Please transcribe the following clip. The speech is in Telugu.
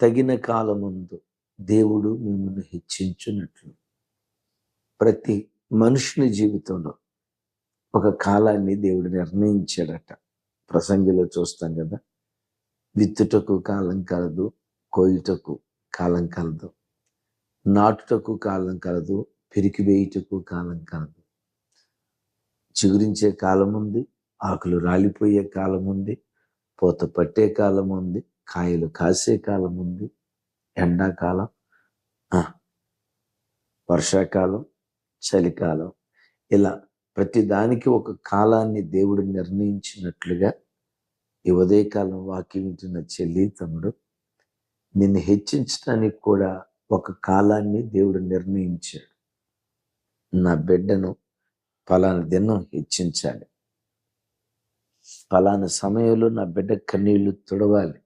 తగిన కాలముందు దేవుడు మిమ్మల్ని హెచ్చించున్నట్లు ప్రతి మనుషుని జీవితంలో ఒక కాలాన్ని దేవుడు నిర్ణయించాడట. ప్రసంగిలో చూస్తాం కదా విత్తుటకు కాలం కలదు కోయుటకు కాలం కలదు నాటుటకు కాలం కలదు పెరికి వేయుటకు కాలం కలదు. చిగురించే కాలం ఉంది ఆకులు రాలిపోయే కాలం ఉంది పూత పట్టే కాలం ఉంది కాయలు కాసే కాలం ఉంది. ఎండాకాలం వర్షాకాలం చలికాలం. ఇలా ప్రతి దానికి ఒక కాలాన్ని దేవుడు నిర్ణయించినట్లుగా ఈ ఉదయకాలం వాక్యం వింటున్న చెల్లి తమ్ముడు నిన్ను హెచ్చించడానికి కూడా ఒక కాలాన్ని దేవుడు నిర్ణయించాడు. నా బిడ్డను ఫలానా దినం హెచ్చించాలి. ఫలానా సమయంలో నా బిడ్డ కన్నీళ్ళు తుడవాలి.